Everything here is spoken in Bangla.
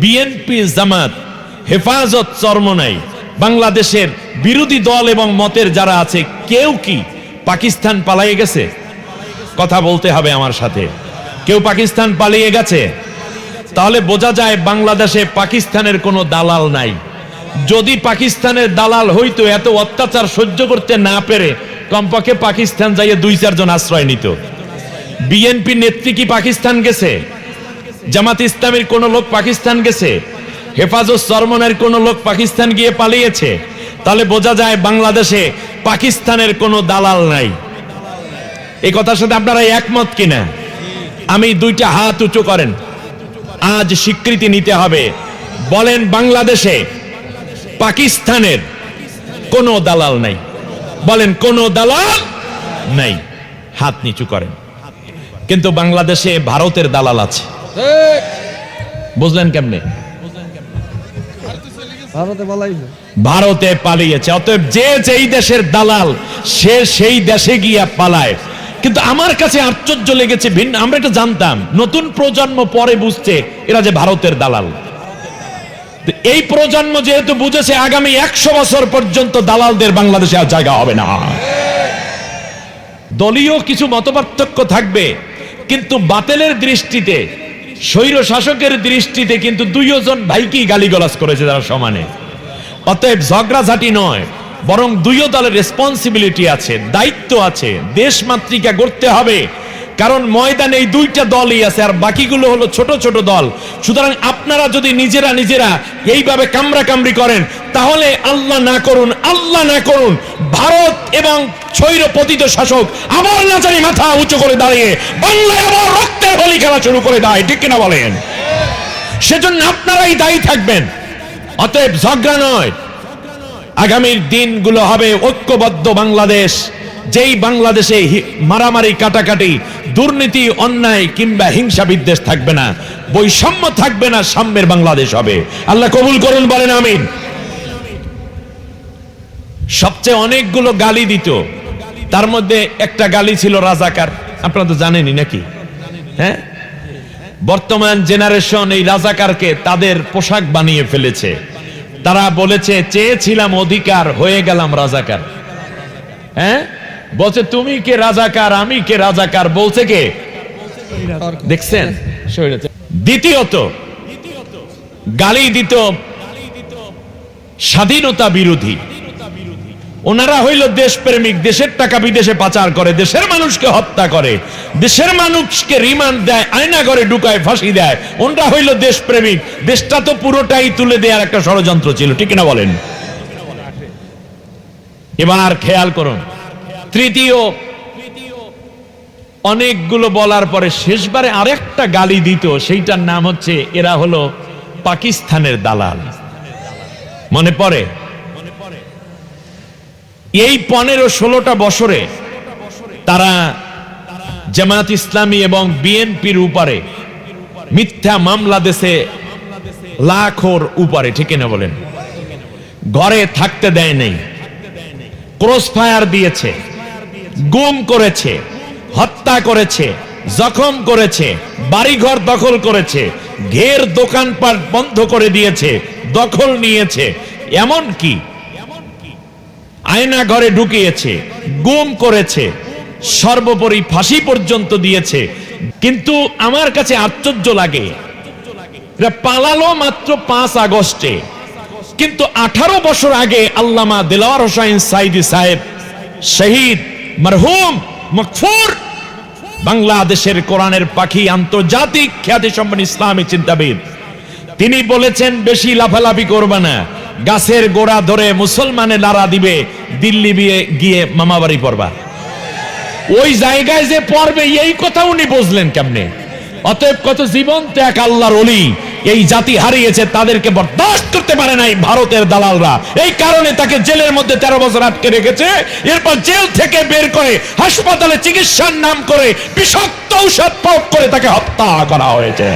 বিএনপি জামাত হেফাজত চরমনাই, বাংলাদেশের বিরোধী দল এবং মতের যারা আছে, কেউ কি পাকিস্তান পালিয়ে গেছে? কথা বলতে হবে আমার সাথে। কেউ পাকিস্তান পালিয়ে গেছে? তাহলে বোঝা যায় বাংলাদেশে পাকিস্তানের কোনো দালাল নাই। যদি পাকিস্তানের দালাল হইতো, এত অত্যাচার সহ্য করতে না পেরে কমপক্ষে পাকিস্তান যাইয়ে দুই চারজন আশ্রয় নিত। বিএনপি নেত্রী কি পাকিস্তান গেছে? জামাত ইসলামের কোন লোক পাকিস্তান গেছে, হেফাজত সরমনের কোন লোক পাকিস্তান গিয়ে পালিয়েছে, তাহলে বোঝা যায় বাংলাদেশে পাকিস্তানের কোনো দালাল নাই। এই কথার সাথে আপনারা একমত কিনা? আমি দুইটা হাত উঁচু করেন। আজ স্বীকৃতি নিতে হবে। বলেন বাংলাদেশে পাকিস্তানের কোনো দালাল নাই। বলেন কোনো দালাল নাই। হাত নিচু করেন। কিন্তু বাংলাদেশে ভারতের দালাল আছে। বুঝলেন কেমনে? ভারতে পালিয়েছে অতএব যে যেই দেশের দালাল সে সেই দেশে গিয়া পালায়। কিন্তু আমার কাছে আশ্চর্য লেগেছে ভিন্ন আমরা এটা জানতাম নতুন প্রজন্ম পরে বুঝছে এরা যে ভারতের দালাল। এই প্রজন্ম যেহেতু বুঝেছে আগামী একশো বছর পর্যন্ত দালালদের বাংলাদেশে আর জায়গা হবে না। দলীয় কিছু মতপার্থক্য থাকবে কিন্তু বাতেলের দৃষ্টিতে স্বৈর শাসকের দৃষ্টিতে কিন্তু দুইজন ভাইকেই গালিগলাজ করেছে তারা সমানে। অতএব ঝগড়াঝাটি নয়, বরং দুইও দলের রেসপন্সিবিলিটি আছে, দায়িত্ব আছে দেশ মাতৃকা গড়তে হবে। কারণ ময়দানে এই দুইটা দলই আছে আর বাকিগুলো হলো ছোট ছোট দল। সুতরাং আপনারা যদি নিজেরা নিজেরা এইভাবে কামড়া কামড়ি করেন, তাহলে আল্লাহ না করুন, আল্লাহ না করুন, ভারত এবং ছৈর পতিত শাসক আবার না জানি মাথা উঁচু করে দাঁড়িয়ে বাংলায় আবার রক্তের বলি খেলা শুরু করে দেয়, ঠিক কিনা বলেন? সেজন্য আপনারাই দায়ী থাকবেন। অতএব ঝগড়া নয়। আগামীর দিনগুলো হবে ঐক্যবদ্ধ বাংলাদেশ। যেই বাংলাদেশে মারামারি, কাটাকাটি, দুর্নীতি, অন্যায় কিংবা হিংসা বিদ্বেষ থাকবে না, বৈষম্য থাকবে না, সাম্যের বাংলাদেশ হবে। আল্লাহ কবুল করুন, বলেন আমিন। সবচেয়ে অনেকগুলো গালি দিত। তার মধ্যে একটা গালি ছিল রাজাকার। আপনারা তো জানেনই নাকি? হ্যাঁ? বর্তমান জেনারেশন এই রাজাকারকে তাদের পোশাক বানিয়ে ফেলেছে। তারা বলেছে, চেয়েছিলাম অধিকার, হয়ে গেলাম রাজাকার। হ্যাঁ? বলছে, তুমি কে রাজাকার, আমি কে রাজাকার? বলছে কে? দেখছেন? দ্বিতীয়ত, গালি দিত স্বাধীনতা বিরোধী। ওনারা হইল দেশপ্রেমিক, দেশের টাকা বিদেশে পাচার করে, দেশের মানুষকে হত্যা করে। দেশের মানুষকে রিমান্ড দেয়, আয়না করে ঢুকায়, ফাঁসি দেয়। ওনরা হইল দেশপ্রেমিক। দেশটা তো পুরোটাই তুলে দেওয়ার একটা ষড়যন্ত্র ছিল, ঠিক না বলেন? এবার আর খেয়াল করুন। তৃতীয়, অনেকগুলো বলার পরে শেষবারে আরেকটা গালি দিত, সেইটার নাম হচ্ছে এরা হলো পাকিস্তানের দালাল। মনে পড়ে? এই পনেরো ষোলোটা বছরে তারা জামাত ইসলামী এবং বিএনপির উপরে মিথ্যা মামলা দেশে লাখোর উপরে, ঠিক না বলেন? ঘরে থাকতে দেয় নেই ক্রস ফায়ার দিয়েছে। গুম করেছে, হত্যা করেছে, জখম করেছে, বাড়িঘর দখল করেছে, ঘের দোকানপাট বন্ধ করে দিয়েছে, দখল নিয়েছে এমন কি আয়না ঘরে ঢুকিয়েছে, গুম করেছে, সর্বোপরি ফাঁসি পর্যন্ত দিয়েছে। কিন্তু আমার কাছে আশ্চর্য লাগে পালালো মাত্র পাঁচ আগস্টে। কিন্তু আঠারো বছর আগে আল্লামা দিলাওয়ার হোসাইন সাইদি সাহেব শহীদ মরহুম, মকফুর। বাংলাদেশের কোরআনের পাখি আন্তর্জাতিক খ্যাতি সম্পন্ন ইসলামী চিন্তাবিদ। তিনি বলেছেন, বেশি লাফালাফি করবে না। গাছের গোড়া ধরে মুসলমানে লারা দিবে, দিল্লি বিয়ে, গিয়ে মামাবাড়ি পড়বা ওই জায়গায় যে পড়বে, এই কথা উনি বুঝলেন কেমনে? অতএব কত জীবন্ত এক আল্লাহর অলি এই জাতি হারিয়েছে, তাদেরকে বরদাস্ত করতে পারে নাই ভারতের দালালরা। এই কারণে তাকে জেলের মধ্যে তেরো বছর আটকে রেখেছে, এরপর জেল থেকে বের করে হাসপাতালে চিকিৎসার নাম করে বিষাক্ত ঔষধ প্রয়োগ করে তাকে হত্যা করা হয়েছে।